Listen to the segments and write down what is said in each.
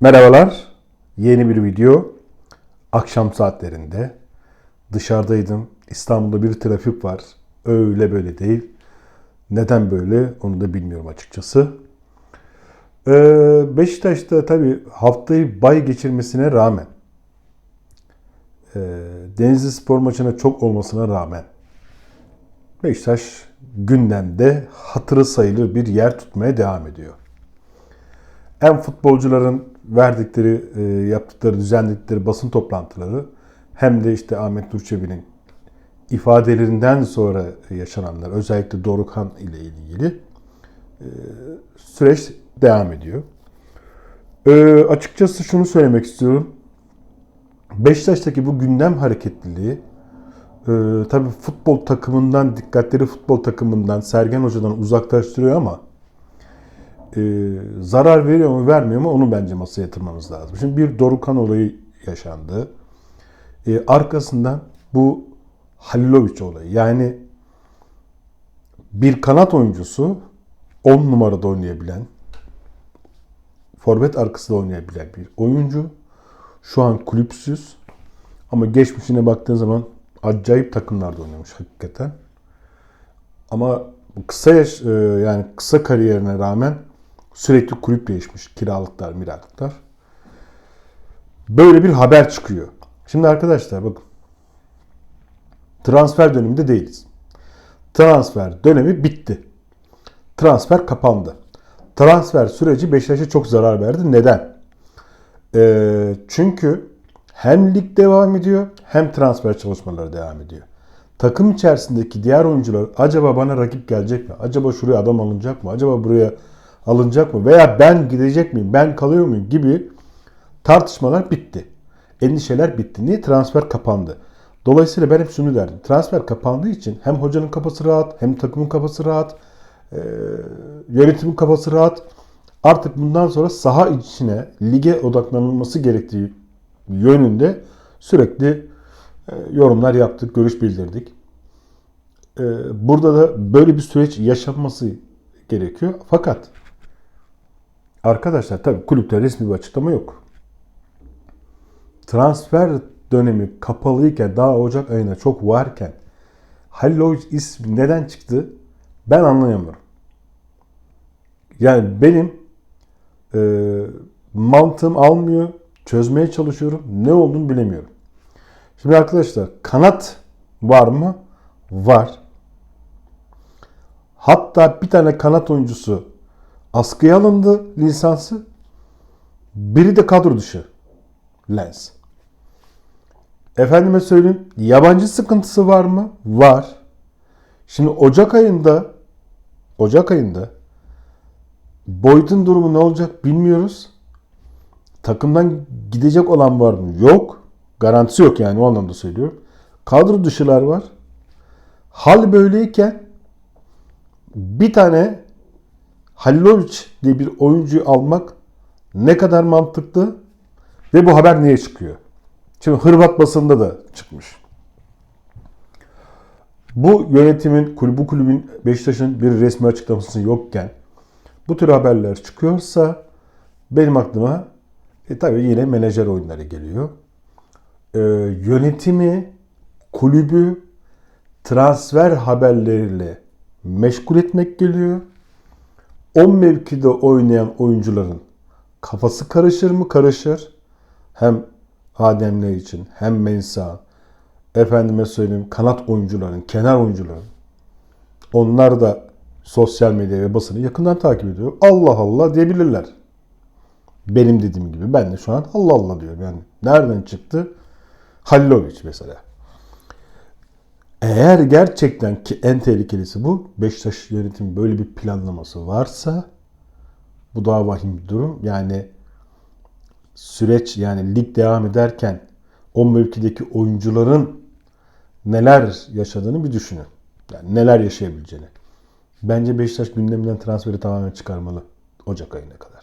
Merhabalar. Yeni bir video. Akşam saatlerinde. Dışarıdaydım. İstanbul'da bir trafik var. Öyle böyle değil. Neden böyle onu da bilmiyorum açıkçası. Ee, Beşiktaş'ta tabii haftayı bay geçirmesine rağmen e, Denizli Spor maçına çok olmasına rağmen Beşiktaş gündemde hatırı sayılır bir yer tutmaya devam ediyor. Hem futbolcuların verdikleri, e, yaptıkları, düzenledikleri basın toplantıları hem de işte Ahmet Nurçebi'nin ifadelerinden sonra yaşananlar, özellikle Dorukhan ile ilgili e, süreç devam ediyor. E, açıkçası şunu söylemek istiyorum. Beşiktaş'taki bu gündem hareketliliği tabii futbol takımından, dikkatleri futbol takımından, Sergen Hoca'dan uzaklaştırıyor ama e, zarar veriyor mu vermiyor mu onu bence masaya yatırmamız lazım. Şimdi bir Dorukhan olayı yaşandı. E, arkasından bu Halilovic olayı. Yani bir kanat oyuncusu 10 numarada oynayabilen, forvet arkasında oynayabilen bir oyuncu. Şu an kulüpsüz ama geçmişine baktığın zaman acayip takımlarda oynamış hakikaten. Ama kısa yaş, e, yani kısa kariyerine rağmen sürekli kulüp değişmiş. Kiralıklar, miralıklar. Böyle bir haber çıkıyor. Şimdi arkadaşlar bakın. Transfer döneminde değiliz. Transfer dönemi bitti. Transfer kapandı. Transfer süreci Beşiktaş'a çok zarar verdi. Neden? Ee, çünkü hem lig devam ediyor hem transfer çalışmaları devam ediyor. Takım içerisindeki diğer oyuncular acaba bana rakip gelecek mi? Acaba şuraya adam alınacak mı? Acaba buraya alınacak mı? Veya ben gidecek miyim? Ben kalıyor muyum? Gibi tartışmalar bitti. Endişeler bitti. Niye? Transfer kapandı. Dolayısıyla ben hep şunu derdim. Transfer kapandığı için hem hocanın kafası rahat, hem takımın kafası rahat, e, yönetimin kafası rahat. Artık bundan sonra saha içine, lige odaklanılması gerektiği yönünde sürekli e, yorumlar yaptık, görüş bildirdik. E, burada da böyle bir süreç yaşanması gerekiyor. Fakat arkadaşlar tabii kulüpte resmi bir açıklama yok. Transfer dönemi kapalıyken daha Ocak ayına çok varken Halilovic ismi neden çıktı ben anlayamıyorum. Yani benim e, mantığım almıyor. Çözmeye çalışıyorum. Ne olduğunu bilemiyorum. Şimdi arkadaşlar kanat var mı? Var. Hatta bir tane kanat oyuncusu askıya alındı lisansı. Biri de kadro dışı. Lens. Efendime söyleyeyim yabancı sıkıntısı var mı? Var. Şimdi Ocak ayında Ocak ayında Boyd'un durumu ne olacak bilmiyoruz. Takımdan gidecek olan var mı? Yok. Garantisi yok yani o anlamda söylüyorum. Kadro dışılar var. Hal böyleyken bir tane Halilovic diye bir oyuncuyu almak ne kadar mantıklı ve bu haber niye çıkıyor? Şimdi Hırvat basında da çıkmış. Bu yönetimin, bu kulübün Beşiktaş'ın bir resmi açıklaması yokken bu tür haberler çıkıyorsa benim aklıma e, tabii yine menajer oyunları geliyor. E, yönetimi, kulübü transfer haberleriyle meşgul etmek geliyor. 10 mevkide oynayan oyuncuların kafası karışır mı? Karışır. Hem Ademler için hem Mensa, efendime söyleyeyim kanat oyuncuların, kenar oyuncuların onlar da sosyal medya ve basını yakından takip ediyor. Allah Allah diyebilirler. Benim dediğim gibi ben de şu an Allah Allah diyorum. Yani nereden çıktı? Halilovic mesela. Eğer gerçekten ki en tehlikelisi bu, Beşiktaş yönetimi böyle bir planlaması varsa bu daha vahim bir durum. Yani süreç yani lig devam ederken o mevkideki oyuncuların neler yaşadığını bir düşünün. Yani neler yaşayabileceğini. Bence Beşiktaş gündeminden transferi tamamen çıkarmalı Ocak ayına kadar.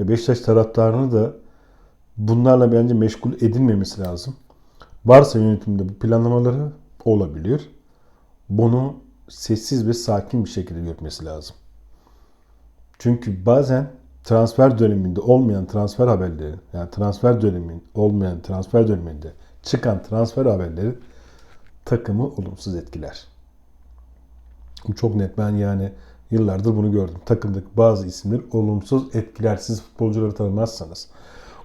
Ve Beşiktaş taraftarını da bunlarla bence meşgul edilmemesi lazım. Varsa yönetimde bu planlamaları olabilir. Bunu sessiz ve sakin bir şekilde yürütmesi lazım. Çünkü bazen transfer döneminde olmayan transfer haberleri, yani transfer dönemin olmayan transfer döneminde çıkan transfer haberleri takımı olumsuz etkiler. Bu çok net. Ben yani yıllardır bunu gördüm. Takımdaki bazı isimler olumsuz etkiler. Siz futbolcuları tanımazsanız.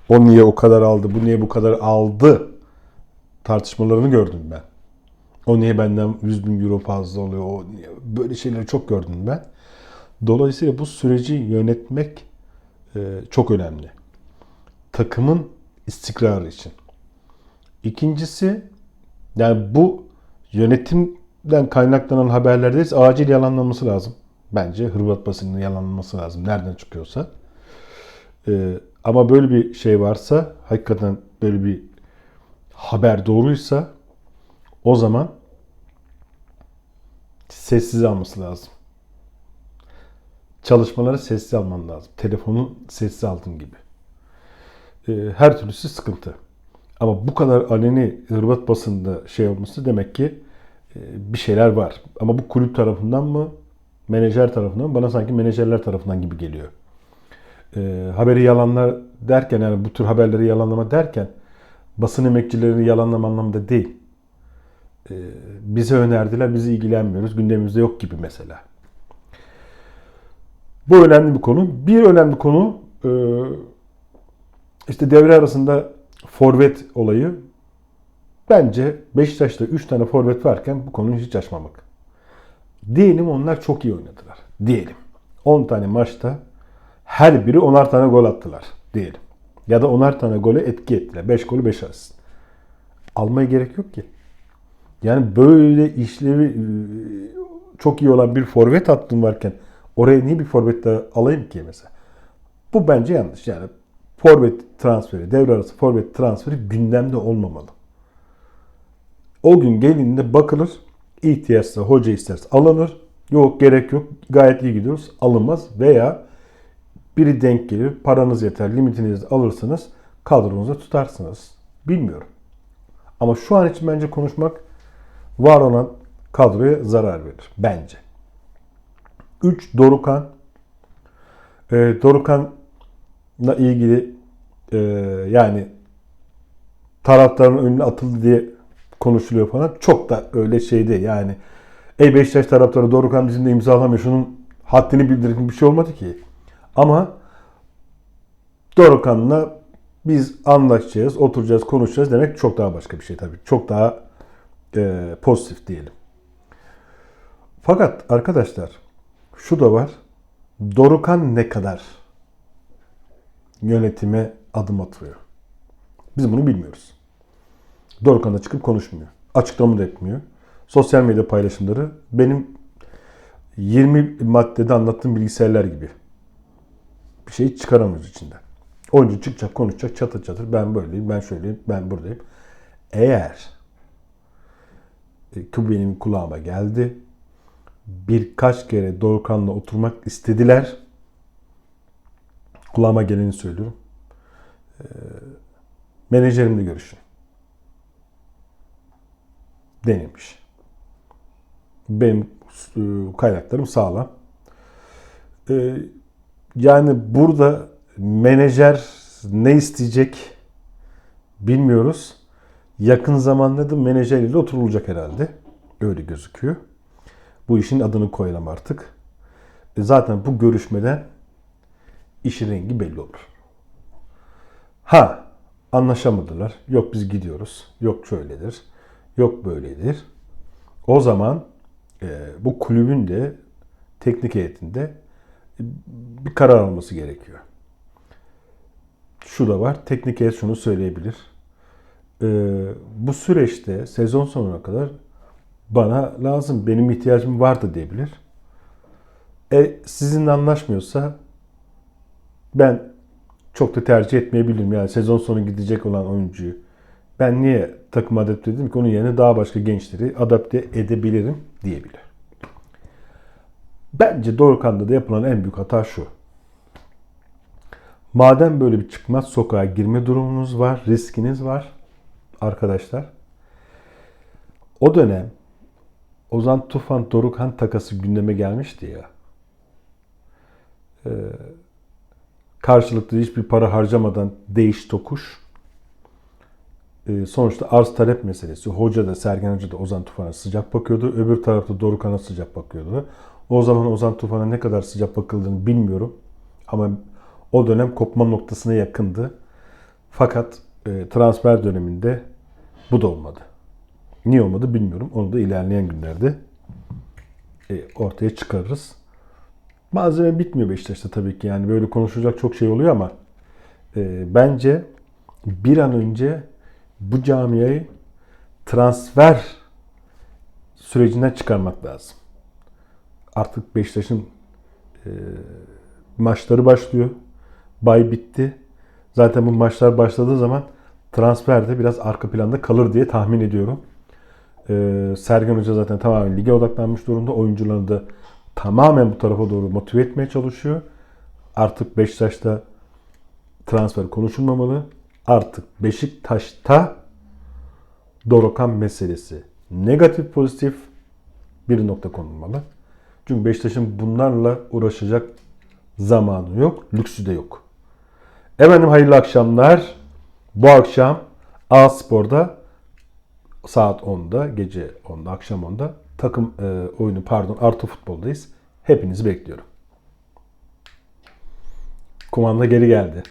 O niye o kadar aldı, bu niye bu kadar aldı tartışmalarını gördüm ben. O niye benden 100 bin euro fazla oluyor, o niye, böyle şeyleri çok gördüm ben. Dolayısıyla bu süreci yönetmek e, çok önemli. Takımın istikrarı için. İkincisi yani bu yönetimden kaynaklanan haberlerde acil yalanlanması lazım. Bence Hırvat basınının yalanlanması lazım. Nereden çıkıyorsa. Ee, ama böyle bir şey varsa, hakikaten böyle bir haber doğruysa o zaman sessiz alması lazım. Çalışmaları sessiz alman lazım. Telefonu sessiz aldığın gibi. Ee, her türlüsü sıkıntı. Ama bu kadar aleni Hırvat basında şey olması demek ki e, bir şeyler var. Ama bu kulüp tarafından mı, menajer tarafından mı? Bana sanki menajerler tarafından gibi geliyor. E, haberi yalanlar derken yani bu tür haberleri yalanlama derken basın emekçilerini yalanlama anlamında değil. E, bize önerdiler, bizi ilgilenmiyoruz, gündemimizde yok gibi mesela. Bu önemli bir konu. Bir önemli konu e, işte devre arasında forvet olayı bence Beşiktaş'ta 3 tane forvet varken bu konuyu hiç açmamak. Diyelim onlar çok iyi oynadılar. Diyelim. 10 tane maçta her biri 10'ar tane gol attılar. Diyelim. Ya da 10'ar tane gole etki ettiler. 5 golü 5 asist. Almaya gerek yok ki. Yani böyle işlevi e, çok iyi olan bir forvet hattım varken oraya niye bir forvet daha alayım ki mesela? Bu bence yanlış. Yani forvet transferi, devre arası forvet transferi gündemde olmamalı. O gün gelininde bakılır. ihtiyaçsa hoca isterse alınır. Yok gerek yok. Gayet iyi gidiyoruz. Alınmaz veya biri denk gelir. Paranız yeter. Limitinizi alırsınız. Kadronuza tutarsınız. Bilmiyorum. Ama şu an için bence konuşmak var olan kadroya zarar verir. Bence. 3 Dorukan. E, Dorukan'la ilgili e, yani taraftarın önüne atıldı diye konuşuluyor falan. Çok da öyle şey değil. Yani ey Beşiktaş taraftarı Dorukan bizimle imzalamıyor. Şunun haddini bildirin bir şey olmadı ki. Ama Dorukan'la biz anlaşacağız, oturacağız, konuşacağız demek çok daha başka bir şey tabii. Çok daha e, pozitif diyelim. Fakat arkadaşlar şu da var. Dorukan ne kadar yönetime adım atıyor? Biz bunu bilmiyoruz. Dorukan da çıkıp konuşmuyor. Açıklama da etmiyor. Sosyal medya paylaşımları benim 20 maddede anlattığım bilgisayarlar gibi. Bir şey çıkaramıyoruz içinden. Oyuncu çıkacak, konuşacak, çatır çatır. Ben böyleyim, ben şöyleyim, ben buradayım. Eğer benim kulağıma geldi. Birkaç kere Doğukan'la oturmak istediler. Kulağıma geleni söylüyorum. E, menajerimle görüşün. Denemiş. Benim e, kaynaklarım sağlam. E, yani burada menajer ne isteyecek bilmiyoruz. Yakın zamanda da menajeriyle oturulacak herhalde. Öyle gözüküyor. Bu işin adını koyalım artık. E zaten bu görüşmeden işin rengi belli olur. Ha anlaşamadılar. Yok biz gidiyoruz. Yok şöyledir. Yok böyledir. O zaman e, bu kulübün de teknik heyetinde bir karar alması gerekiyor. Şu da var. Teknik heyet şunu söyleyebilir. E, bu süreçte sezon sonuna kadar bana lazım, benim ihtiyacım vardı diyebilir. E sizinle anlaşmıyorsa ben çok da tercih etmeyebilirim. Yani sezon sonu gidecek olan oyuncuyu ben niye takım adapte edeyim ki onun yerine daha başka gençleri adapte edebilirim diyebilir. Bence Dorukhan'da da yapılan en büyük hata şu. Madem böyle bir çıkmaz sokağa girme durumunuz var, riskiniz var arkadaşlar. O dönem Ozan Tufan Dorukhan takası gündeme gelmişti ya. Ee, Karşılıklı hiçbir para harcamadan değiş tokuş. Ee, sonuçta arz talep meselesi. Hoca da Sergen Hoca da Ozan Tufan'a sıcak bakıyordu. Öbür tarafta Dorukan'a sıcak bakıyordu. O zaman Ozan Tufan'a ne kadar sıcak bakıldığını bilmiyorum. Ama o dönem kopma noktasına yakındı. Fakat e, transfer döneminde bu da olmadı. Niye olmadı bilmiyorum. Onu da ilerleyen günlerde e, ortaya çıkarırız. Malzeme bitmiyor Beşiktaş'ta tabii ki. Yani böyle konuşulacak çok şey oluyor ama e, bence bir an önce bu camiayı transfer sürecinden çıkarmak lazım. Artık Beşiktaş'ın e, maçları başlıyor. Bay bitti. Zaten bu maçlar başladığı zaman transfer de biraz arka planda kalır diye tahmin ediyorum. Ee, Sergen Hoca zaten tamamen lige odaklanmış durumda. Oyuncularını da tamamen bu tarafa doğru motive etmeye çalışıyor. Artık Beşiktaş'ta transfer konuşulmamalı. Artık Beşiktaş'ta Dorokan meselesi negatif pozitif bir nokta konulmalı. Çünkü Beşiktaş'ın bunlarla uğraşacak zamanı yok, lüksü de yok. Efendim hayırlı akşamlar. Bu akşam A Spor'da saat 10'da, gece 10'da, akşam 10'da takım e, oyunu pardon Artı Futbol'dayız. Hepinizi bekliyorum. Kumanda geri geldi.